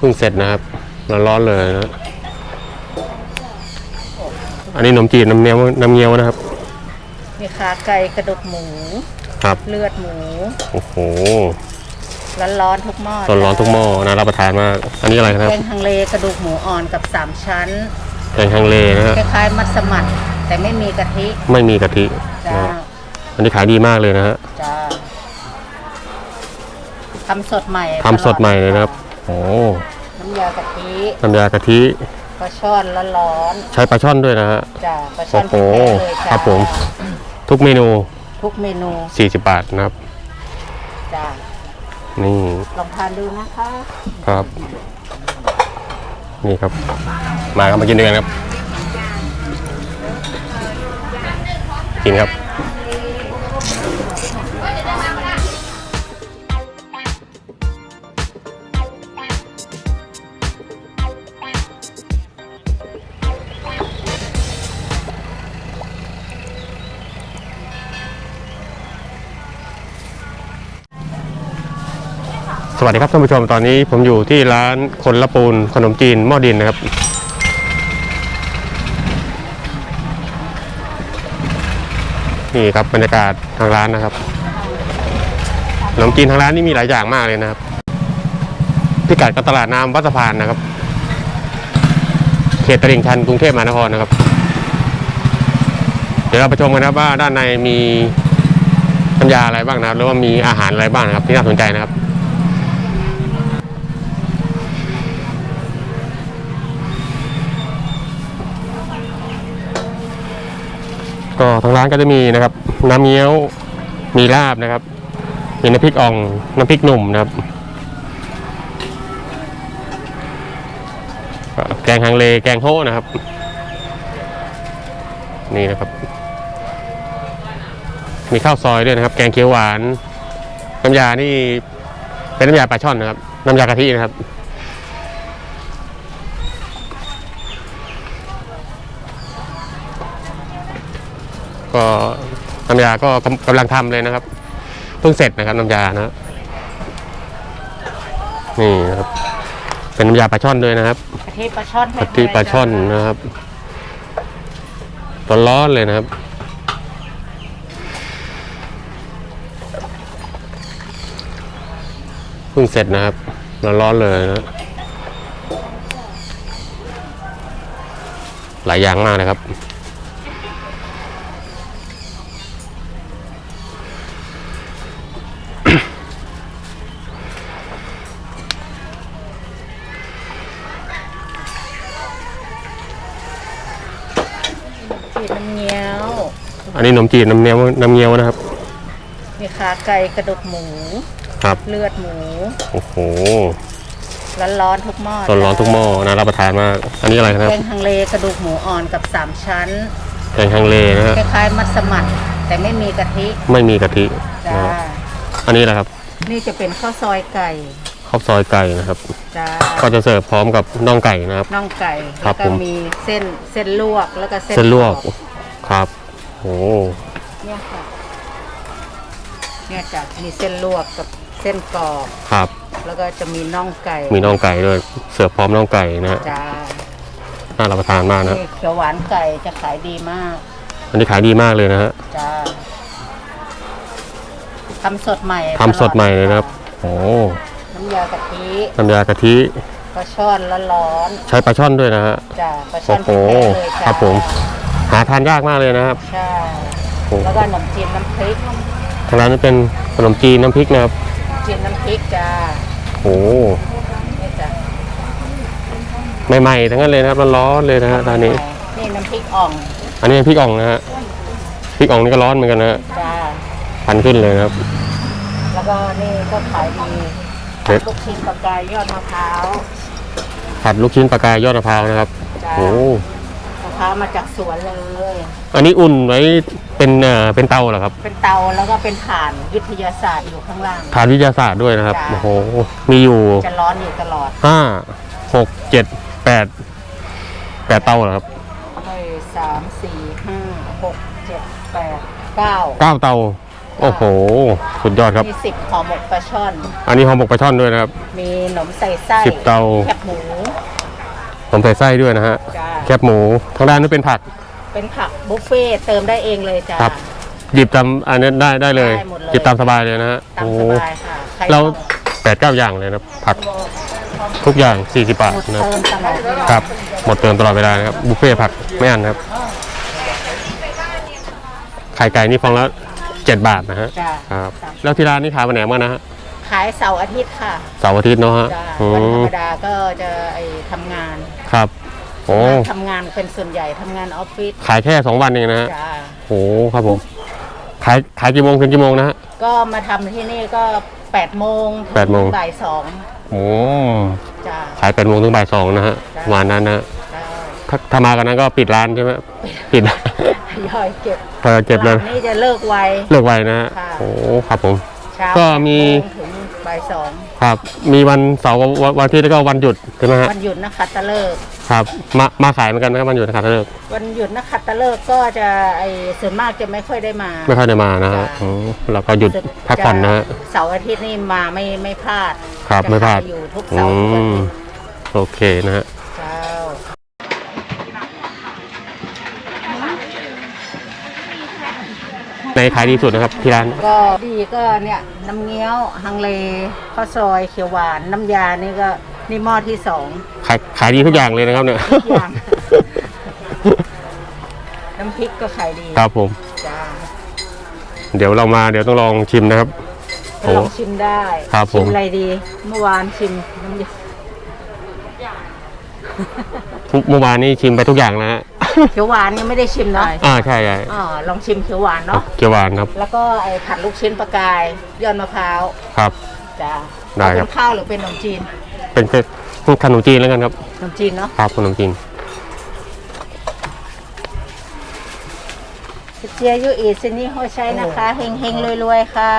เพิ่งเสร็จนะครับร้อนๆเลยนะอันนี้ขนมจีนน้ำเงี้ยวน้ำเงี้ยวนะครับ มีขาไก่กระดูกหมู ครับ เลือดหมู โอ้โห ร้อนๆทุกหม้อร้อนร้อนๆทุกหม้อนะรับประทานมาก อันนี้อะไรครับแกงฮังเลกระดูกหมูอ่อนกับสามชั้นแกงฮังเลนะฮะคล้ายๆมัสมั่นแต่ไม่มีกะทิ ไม่มีกะทิจ้านะฮะอันนี้ขายดีมากเลยนะฮะจ้าทำสดใหม่ทำสดใหม่เลยนะครับโอ้น้ำยากะทิน้ำยากะทิปลาช่อนร้อนใช้ปลาช่อนด้วยนะฮะๆจ้าปลาช่อนโอ้โหแท้ๆเลยจ้าครับผม ทุกเมนู ทุกเมนู40 บาทนะครับ จ้านี่ลองทานดูนะคะครับ นี่ครับ มาครับมากินด้วยกันครับ กินครับ สวัสดีครับท่านผู้ชมตอนนี้ผมอยู่ที่ร้านคนละปูนขนมจีนหม้อดินนะครับ นี่ครับบรรยากาศทางร้านนะครับขนมจีนทางร้านนี่มีหลายอย่างมากเลยนะครับพิกัดก็ตลาดน้ำวัดสะพานนะครับ เขตตลิ่งชันกรุงเทพมหานครนะครับ เดี๋ยวเราไปชมกันนะครับว่าด้านในมีน้ำยาอะไรบ้างนะครับหรือว่ามีอาหารอะไรบ้างนะครับที่น่าสนใจนะครับ ก็ทางร้านก็จะมีนะครับ น้ำเงี้ยวมีลาบนะครับ มีน้ำพริกอ่องน้ำพริกหนุ่มนะครับแกงฮังเลแกงโฮนะครับ นี่นะครับ มีข้าวซอยด้วยนะครับ แกงเขียวหวาน น้ำยานี่เป็นน้ำยาปลาช่อนนะครับ น้ำยากะทินะครับ ก็น้ำยาก็กำกำลังทำเลยนะครับเพิ่งเสร็จนะครับน้ำยานะฮะนี่นะครับ เป็นน้ำยาปลาช่อนด้วยนะครับกะทิปลาช่อนกะทิปลาช่อนนะครับร้อนๆเลยนะครับเพิ่งเสร็จนะครับร้อนๆเลยนะหลายอย่างมากนะครับ จีนน้ำเงี้ยวอันนี้ขนมจีนน้ำเงี้ยวน้ำเงี้ยวนะครับ มีขาไก่กระดูกหมู ครับ เลือดหมู โอ้โห ร้อนๆทุกหม้อร้อนร้อนๆทุกหม้อนะรับประทานมาก อันนี้อะไรครับแกงฮังเลกระดูกหมูอ่อนกับสามชั้น แกงฮังเลนะฮะคล้ายๆมัสมั่นแต่ไม่มีกะทิไม่มีกะทิจ้านะฮะอันนี้แหละครับ นี่จะเป็นข้าวซอยไก่ ข้าวซอยไก่นะครับ จ้าก็จะเสิร์ฟพร้อมกับน่องไก่นะครับ น่องไก่ครัแล้บวก็ผม มีเส้นเส้นลวกแล้วก็เส้นเส้นลวกกรอบครับโอ้เนี่ยค่ะเนี่ยจ้ะมีเส้นลวกกับเส้นกรอบ ครับ แล้วก็จะมีน่องไก่มีน่องไก่ด้วยเสิร์ฟพร้อมน่องไก่นะฮะจ้าน่ารับประทานมากนะนี่เขียวหวานไก่จะขายดีมากอันนี้ขายดีมากเลยนะฮะ จ้าทำสดใหม่ทำสดใหม่เลยนะครับ โอ้ น้ำยากะทิน้ำยากะทิปลาช่อนร้อนใช้ปลาช่อนด้วยนะฮะๆจ้าปลาช่โอ้อนโหแท้ๆเลยจ้าครับผม หาทานยากมากเลยนะครับใช่โอ้แล้วก็ขนมจีนน้ำพริกทางร้านนี้เป็นขนมจีนน้ำพริกนะครับจีนน้ำพริกจ้าโอ้นี่จ้ะใหม่ๆทั้งนั้นเลยนะครับร้อนๆเลยนะฮะร้านนี้นี่น้ำพริกอ่อง อันนี้เป็นพริกอ่องนะฮะพริกอ่องนี่ก็ร้อนเหมือนกันนะฮะจ้าพันขึ้นเลยนะครับ แล้วก็นี่ก็ขายดีเด็ด ลูกชิ้นปลากายยอดมะพร้าวผัดลูกชิ้นปลากายยอดมะพร้าวนะครับจ้าโอ้มะพร้าวมาจากสวนเลย อันนี้อุ่นไว้เป็นเอ่อเป็นเตาเหรอครับ เป็นเตาแล้วก็เป็นถ่านวิทยาศาสตร์อยู่ข้างล่างทานวิทยาศาสตร์ด้วยนะครับจ้ะโอ้โหมีอยู่จะร้อนอยู่ตลอดห้าหกเจ็ดแปดแปดเตาเหรอครับเลยสามสี่ห้าหกเจ็ดแปดเก้าเก้าเตา โอ้โห สุดยอดครับ มีสิบห่อหมกปลาช่อน อันนี้ห่อหมกปลาช่อนด้วยนะครับ มีขนมใส่ไส้สิบเตา แคบหมูผมใส่ไส้ด้วยนะฮะ จ้าแคบหมู ทางด้านนู้นเป็นผัก เป็นผักบุฟเฟ่ต์เติมได้เองเลยจ้า ครับ หยิบตามอันนี้ได้ได้เลย ได้หมดเลย หยิบตามสบายเลยนะฮะตามโอ้สบายค่ะใครเราต้องแปดเก้าอย่างเลยนะผักทุกอย่าง40บาทหมดนะเติมตลอดเวลาครับ หมดเติมตลอดเวลานะครับ บุฟเฟ่ต์ผักไม่อันครับ ไข่ไก่นี่ฟองละ 7 บาทนะฮะจ้าครับแล้วที่ร้านนี่ขายวันไหนบ้างนะฮะขายเสาร์อาทิตย์ค่ะเสาร์อาทิตย์เนาะฮะจ้าอืวันธรมรมดาก็จะไอทำงานครับโอ้ทำงานเป็นส่วนใหญ่ทำงานออฟฟิศขายแค่ 2 วันเองนะฮะจ้าโอ้ครับผมขายขายกี่โมงถึงกี่โมงนะฮะ ก็มาทำที่นี่ก็8โมงแปดโมง บ่ายสองโอ้จ้าขายแปดโมงถึงบ่ายสองนะฮะจ้ะวันนั้นนะฮะจ้า ถ้าถ้ามากันนั้นก็ปิดร้านใช่ไหมปิดทยอยเก็บเออเก็บเลยร้านนี่จะเลิกไว เลิกไวนะฮะค่ะ โอ้ครับผม เช้าก็มีแปดโงถึงบ่ายสองครับ มีวันเสาร์วันวันอาทิตย์แล้วก็วันหยุดใช่ไหมฮะวันหยุดนักขัตฤกษ์ครับ มามาขายเหมือนกันไหมครับวันหยุดนะครับเลิกวันหยุดนักขัตฤกษ์ก็จะไอส่วนมากจะไม่ค่อยได้มาไม่ค่อยได้มานะฮะจ้ะอืมแล้วก็หยุดพักผ่อนนะฮะ เสาร์อาทิตย์นี่มาไม่ไม่พลาดครับจะไม่พลาดขยอยู่ทุกอืเสาร์ทุกอาทิมตย์โอเคนะฮะ เจ้า ในขายดีสุดนะครับที่ร้าน ก็ดีก็เนี่ยน้ำเงี้ยวฮังเลข้าวซอยเขียวหวานน้ำยานี่ก็นี่หม้อที่สองขายขายดีทุกอย่างเลยนะครับเนี่ยทุกอย่าง น้ำพริกก็ขายดีครับผม จ้าเดี๋ยวเรามาเดี๋ยวต้องลองชิมนะครับโอ้ลองชิมได้ครับผม ชิมอะไรดี เมื่อวานชิมน้ำยาทุกเมื่อวานนี้ชิมไปทุกอย่างแล้วฮะ เขียวหวานยังไม่ได้ชิมเนาะอ่าใช่ใช่อ๋อลองชิมเขียวหวานเนาะเกี๊ยวหวานครับ แล้วก็ไอ้ผัดลูกชิ้นปลากายยอดมะพร้าวครับจ้าได้เอาครัเป็บนข้าวหรือเป็นขนมจีน เป็นเป็นขนมจีนแล้วกันครับขนมจีนเนาะครับขนมจีนเจียยูอีซินี่โฮใช้นะคะเฮงเฮงรวยๆค่ะ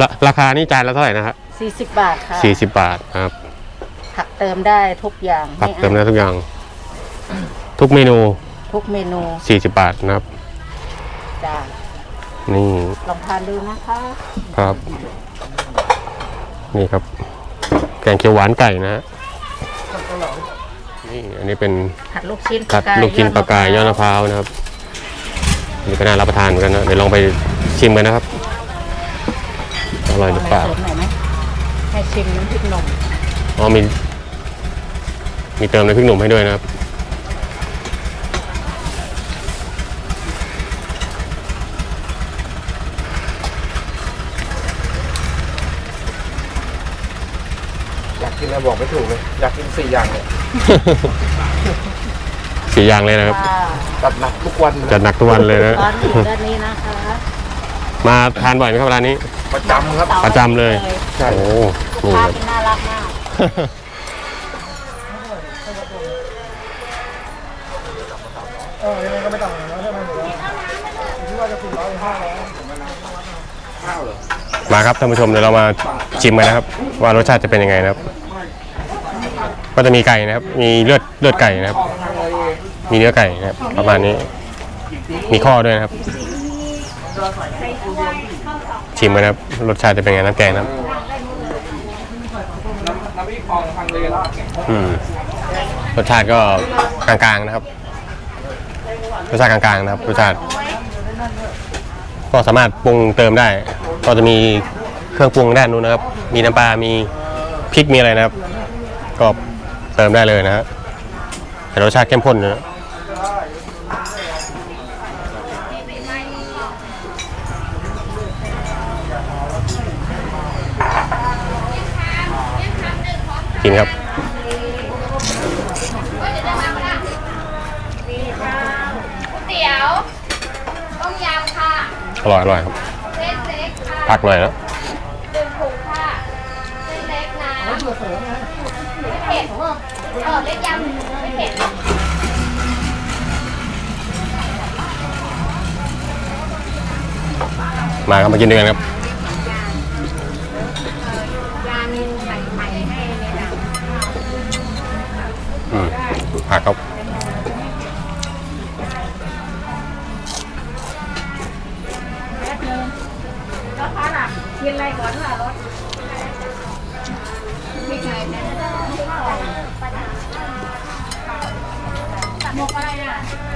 ละราคานี่จานละเท่าไหร่นะครับ40 บาทค่ะสี่สิบบาทครับ ผักเติมได้ทุกอย่างผักไอั้นเติมได้ทุกอย่าง ทุกเมนูทุกเมนูสี่สิบบาทนะครับ จ้านี่ลองทานดูนะคะครับ นี่ครับ แกงเขียวหวานไก่นะฮะนี่อันนี้เป็นผัดลูกชิ้นผัดลูกชิ้นปลากายยอดมะพร้าวนะครับนี่ก็น่ารับประทานเหมือนกันนะเดี๋ยวลองไปชิมกันนะครับ อร่อยหรือเปล่าเสริมหน่อยไหมให้ชิมน้ำพริกหนุ่ม อ๋อมี มีเติมน้ำพริกหนุ่มให้ด้วยนะครับ อยากกินอะไรบอกไม่ถูกเลย อยากกินสี่อย่างเลยสี่อย่างเลยนะครับ ค่ะจัดหนักทุกวันเลยจัดหนักทุกวันเลยนะ ร้านอยู่ด้านนี้นะคะมาทานบ่อยไหมครับร้านนี้ ประจำครับสาประจำเลย ใช่ โอ้ลูกนี่ค้าครับเป็นน่ารักมาก มาครับท่านผู้ชมเดี๋ยวเรามาชิมกันนะครับ ว่ารสชาติจะเป็นยังไงนะครับ ก็จะมีไก่นะครับ มีเลือดเลือดไก่นะครับ มีเนื้อไก่นะครับ ประมาณนี้ มีข้อด้วยนะครับ ชิมกันนะครับรสชาติจะเป็นยังไงน้ำแกงนะครับ อืมรสชาติก็กลางๆนะครับ รสชาติกลางๆนะครับ รสชาติ ก็สามารถปรุงเติมได้ ก็จะมีเครื่องปรุงด้านนู้นนะครับ มีน้ำปลา มีพริก มีอะไรนะครับ ก็เติมได้เลยนะฮะแต่รสชาติเข้มข้นนะ กินครับก๋วยเตี๋ยวต้มยำค่ะอร่อยอร่อยครับเส้นเล็กค่ะพักหน่อยแล้วหนึ่งถุงค่ะเส้นเล็กนะไม่เผ็ดเออเล็กยำไม่เผ็ดมาครับมากินด้วยกันครับอืมผักครับ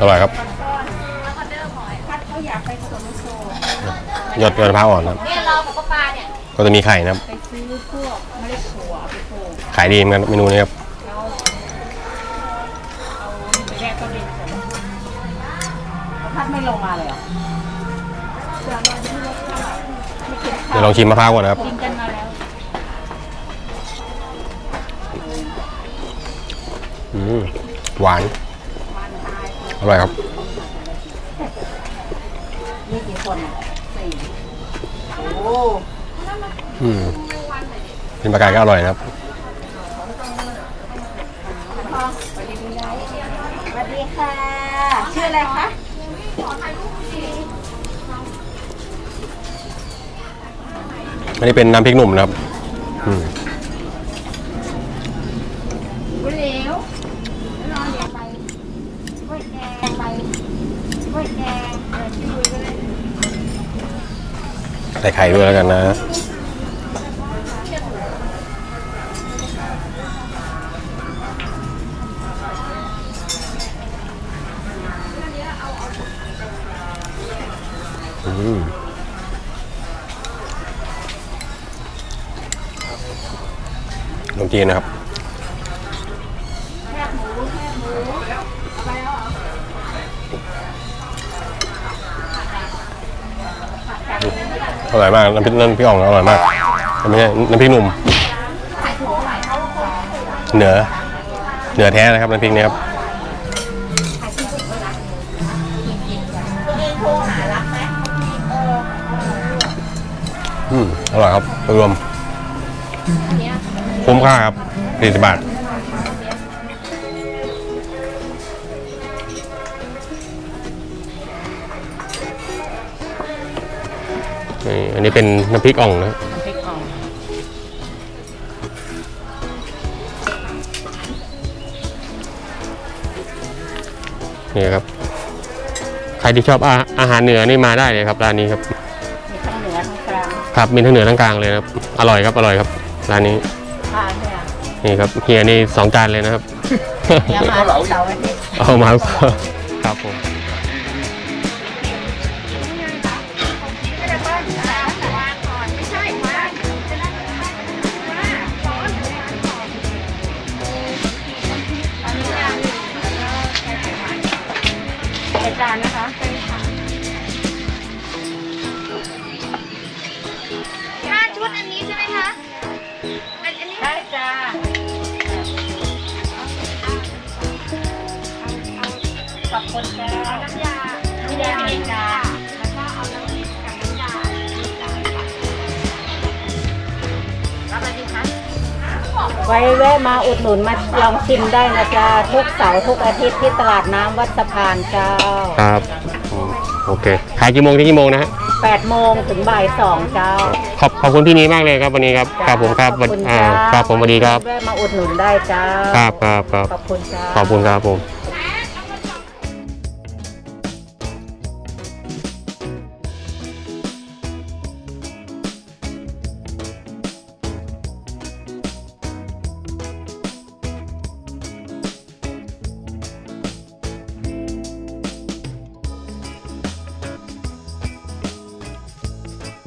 อร่อยครับพัดเขาอยากไปสวนโซยอดยอดมะพร้าวอ่อนนะครับเนี่ยเรากับปลาเนี่ยก็จะมีไข่นะครับไปซื้อพวกเมล็ดถั่วไปปลูกขายดีเหมือนกันเมนูนี้ครับแล้วเอาไปแรกก็ดินเสร็จแล้วพัดไม่ลงมาเลยเหรอไม่กินเดี๋ข้ายววลองชิมมะพร้าวก่อนนะครับกินกันมาแล้วอืมหวาน อร่อยครับนี่กี่คนอะสี่โอ้อืมเป็นปลากายก็อร่อยนะครับสวัสดีค่ะ ชื่ออะไรคะ อันนี้เป็นน้ำพริกหนุ่มนะครับ อืม คุณเหลวแล้วนอนเดี๋ยวไปกล้วยแกงไปกล้วยแกงเออที่ลุยก็ได้ ใส่ไข่ด้วยแล้วกันนะอืมขนมจีนนะครับ อร่อยมากน้ำพริกน้ำพริกอ่องอร่อยมากไม่ใช่น้ำพริกหนุ่มเหนือเหนือแท้นะครับน้ำพริกนี้ครับอืมอร่อยครับรวมคุ้มค่าครับ40บาท นี่อันนี้เป็นน้ำพริกอ่องนะน้ำพริกอ่องนี่ครับ ใครที่ชอบอาอาหารเหนือนี่มาได้เลยครับร้านนี้ครับ มีทั้งเหนือทั้งกลางครับมีทั้งเหนือทั้งกลางเลยนะครับ อร่อยครับอร่อยครับร้านนี้ทานเนี่ยนี่ครับเฮียนี่สองจานเลยนะครับเนี่ยมาเสาร์อาทิตย์ เอามาครับผม ขอบคุณจ้าเอาน้ำยาน้ำยาเองจ้าแล้วก็เอาน้ำพริกกับน้ำยารับอะไรดีคะไว้แวะมาอุดหนุนมาลองชิมได้นะจ๊ะทุกเสาร์ทุกอาทิตย์ที่ตลาดน้ำวัดสะพานเจ้าครับอืมโอเคขายกี่โมงถึงกี่โมงนะฮะ 8โมงถึงบ่าย2เจ้าขอบขอบคุณพี่นี้มากเลยครับวันนี้ครับครับผมครับขอบคุณอ่าจ้าครับผมสวัสดีครับแวะมาอุดหนุนได้จ้าครับครับครับขอบคุณจ้า ขอบคุณครับผม